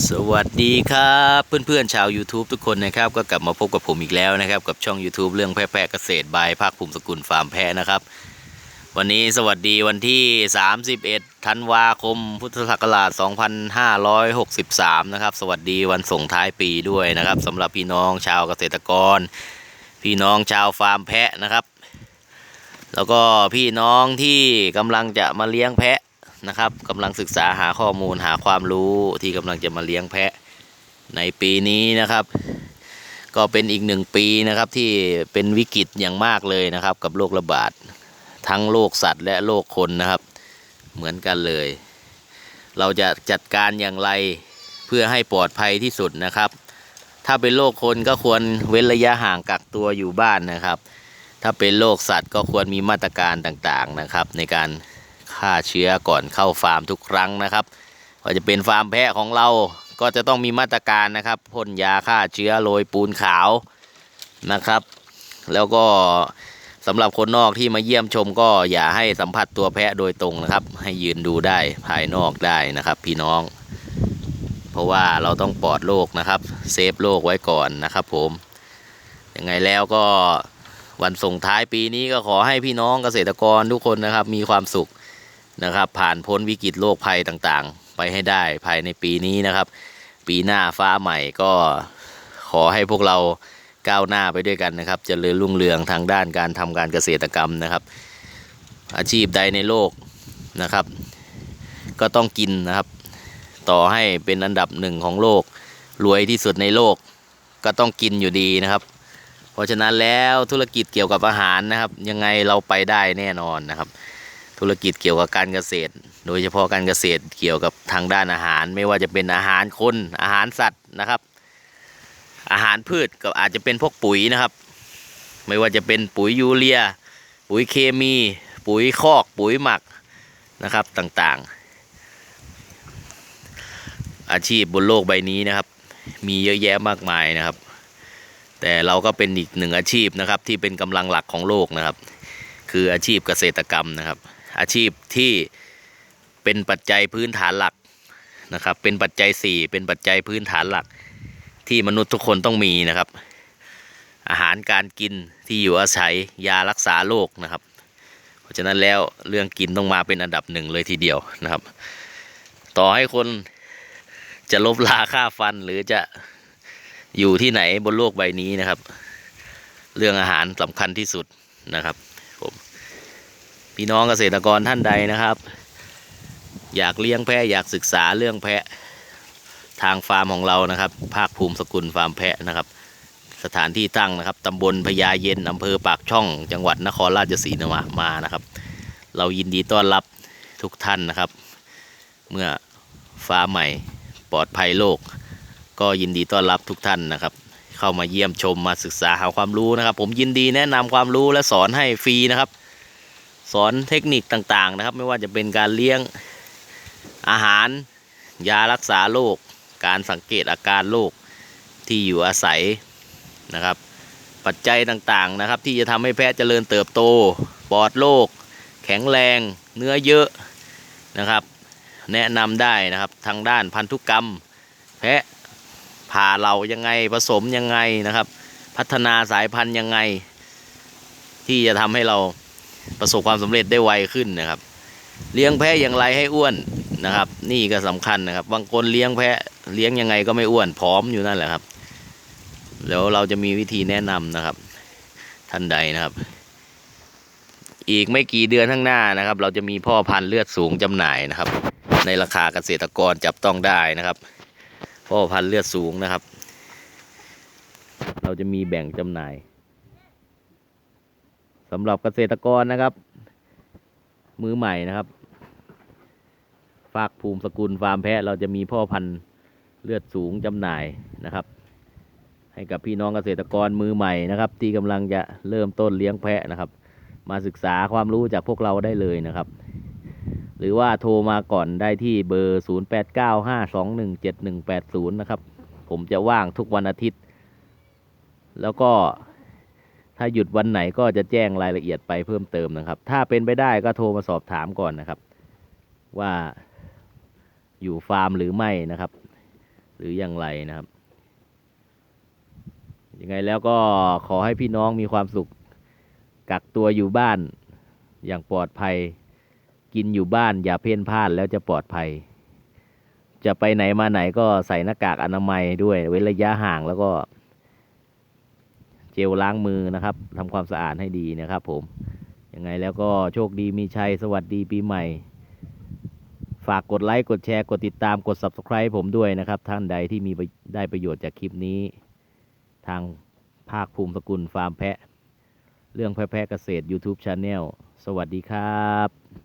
สวัสดีครับเพื่อนๆชาว YouTube ทุกคนนะครับ ก็กลับมาพบกับผมอีกแล้วนะครับ กับช่อง YouTube เรื่องแพะแพะเกษตรบายภาคภูมิสกุลฟาร์มแพะนะครับ วันนี้สวัสดีวันที่ 31ธันวาคม พุทธศักราช 2563 นะครับ สวัสดีวันส่งท้ายปีด้วยนะครับสำหรับพี่น้องชาวเกษตรกร พี่น้องชาวฟาร์มแพะนะครับ แล้วก็พี่น้องที่กำลังจะมาเลี้ยงแพะ นะครับกำลังศึกษาหาข้อมูลหาความรู้ที่กำลังจะมาเลี้ยงแพะในปีนี้นะครับ ก็เป็นอีกหนึ่งปีนะครับที่เป็นวิกฤตอย่างมากเลยนะครับ กับโรคระบาดทั้งโรคสัตว์และโรคคนนะครับ เหมือนกันเลย เราจะจัดการอย่างไรเพื่อให้ปลอดภัยที่สุดนะครับ ถ้าเป็นโรคคนก็ควรเว้นระยะห่างกักตัวอยู่บ้านนะครับ ถ้าเป็นโรคสัตว์ก็ควรมีมาตรการต่างๆนะครับ ในการ ฆ่าเชื้อก่อนเข้าฟาร์มทุกครั้งนะครับว่าจะเป็นฟาร์มแพะของเราก็จะต้องมีมาตรการนะครับพ่นยาฆ่าเชื้อโรยปูนขาวนะครับ แล้วก็สำหรับคนนอกที่มาเยี่ยมชมก็อย่าให้สัมผัสตัวแพะโดยตรงนะครับ ให้ยืนดูได้ภายนอกได้นะครับ พี่น้อง เพราะว่าเราต้องปลอดโรคนะครับ เซฟโรคไว้ก่อนนะครับ ผมยังไงแล้วก็วันส่งท้ายปีนี้ก็ขอให้พี่น้องเกษตรกรทุกคนนะครับ มีความสุข นะครับ ผ่านพ้นวิกฤตโรคภัยต่างๆ ไปให้ได้ภายในปีนี้นะครับ ปีหน้าฟ้าใหม่ก็ขอให้พวกเราก้าวหน้าไปด้วยกันนะครับจเจริญรุ่งเรืองทางด้านการทำการเกษตรกรรมนะครับ อาชีพใดในโลกนะครับ ก็ต้องกินนะครับ ต่อให้เป็นอันดับหนึ่งของโลก รวยที่สุดในโลก ก็ต้องกินอยู่ดีนะครับ เพราะฉะนั้นแล้วธุรกิจเกี่ยวกับอาหารนะครับ ยังไงเราไปได้แน่นอนนะครับ ธุรกิจเกี่ยวกับการเกษตร โดยเฉพาะการเกษตรเกี่ยวกับทางด้านอาหาร ไม่ว่าจะเป็นอาหารคนอาหารสัตว์นะครับ อาหารพืชก็อาจจะเป็นพวกปุ๋ยนะครับ ไม่ว่าจะเป็นปุ๋ยยูเรีย ปุ๋ยเคมี ปุ๋ยคอกปุ๋ยหมักนะครับต่างๆ อาชีพบนโลกใบนี้นะครับ มีเยอะแยะมากมายนะครับ แต่เราก็เป็นอีกหนึ่งอาชีพนะครับที่เป็นกำลังหลักของโลกนะครับ คืออาชีพเกษตรกรรมนะครับ อาชีพที่เป็นปัจจัยพื้นฐานหลักนะครับ เป็นปัจจัย 4 เป็นปัจจัยพื้นฐานหลัก ที่มนุษย์ทุกคนต้องมีนะครับ อาหารการกินที่อยู่อาศัยยารักษาโรคนะครับ เพราะฉะนั้นแล้วเรื่องกินต้องมาเป็นอันดับหนึ่งเลยทีเดียวนะครับ ต่อให้คนจะลบลาค่าฟันหรือจะอยู่ที่ไหนบนโลกใบนี้นะครับ เรื่องอาหารสำคัญที่สุดนะครับ พี่น้องเกษตรกรท่านใดนะครับ อยากเลี้ยงแพะอยากศึกษาเรื่องแพะทางฟาร์มของเรานะครับ ภาคภูมิสกุลฟาร์มแพะนะครับ สถานที่ตั้งนะครับตำบลพญาเย็นอำเภอปากช่อง จังหวัดนครราชสีมามานะครับ เรายินดีต้อนรับทุกท่านนะครับ เมื่อฟ้าใหม่ปลอดภัยโลก ก็ยินดีต้อนรับทุกท่านนะครับ เข้ามาเยี่ยมชมมาศึกษาหาความรู้นะครับ ผมยินดีแนะนำความรู้และสอนให้ฟรีนะครับ สอนเทคนิคต่างๆนะครับ ไม่ว่าจะเป็นการเลี้ยงอาหาร ยารักษาโรคการสังเกตอาการโรคที่อยู่อาศัยนะครับ ปัจจัยต่างๆนะครับ ที่จะทำให้แพะเจริญเติบโตปลอดโรคแข็งแรงเนื้อเยอะนะครับ แนะนำได้นะครับทางด้านพันธุกรรม แพะผ่าเรายังไงผสมยังไงนะครับ พัฒนาสายพันธุ์ยังไง ที่จะทำให้เรา ประสบความสำเร็จได้ไวขึ้นนะครับ เลี้ยงแพะอย่างไรให้อ้วนนะครับ นี่ก็สำคัญนะครับ บางคนเลี้ยงแพะเลี้ยงยังไงก็ไม่อ้วนผอมอยู่นั่นแหละครับแล้วเราจะมีวิธีแนะนำนะครับ ท่านใดนะครับ อีกไม่กี่เดือนข้างหน้านะครับ เราจะมีพ่อพันธุ์เลือดสูงจำหน่ายนะครับ ในราคาเกษตรกรจับต้องได้นะครับ พ่อพันธุ์เลือดสูงนะครับ เราจะมีแบ่งจำหน่าย สำหรับเกษตรกรนะครับ มือใหม่นะครับ ฝากภูมิสกุลฟาร์มแพะเราจะมีพ่อพันธุ์เลือดสูงจำหน่ายนะครับ ให้กับพี่น้องเกษตรกรมือใหม่นะครับ ที่กำลังจะเริ่มต้นเลี้ยงแพะนะครับ มาศึกษาความรู้จากพวกเราได้เลยนะครับ หรือว่าโทรมาก่อนได้ที่เบอร์ 0895217180 นะครับ ผมจะว่างทุกวันอาทิตย์ แล้วก็ ถ้าหยุดวันไหนก็จะแจ้งรายละเอียดไปเพิ่มเติมนะครับ ถ้าเป็นไปได้ก็โทรมาสอบถามก่อนนะครับ ว่าอยู่ฟาร์มหรือไม่นะครับ หรืออย่างไรนะครับยังไงแล้วก็ขอให้พี่น้องมีความสุข กักตัวอยู่บ้านอย่างปลอดภัย กินอยู่บ้านอย่าเพ่นพ่านแล้วจะปลอดภัย จะไปไหนมาไหนก็ใส่หน้ากากอนามัยด้วยเว้นระยะห่างแล้วก็ เจลล้างมือนะครับทำความสะอาดให้ดีนะครับผมยังไงแล้วก็โชคดีมีชัยสวัสดีปีใหม่ ฝากกดไลค์ กดแชร์ กดติดตามกด subscribe ผมด้วยนะครับ ท่านใดที่มีได้ประโยชน์จากคลิปนี้ ทางภาคภูมิสกุลฟาร์มแพะ เรื่องแพะแพะเกษตร YouTube Channel สวัสดีครับ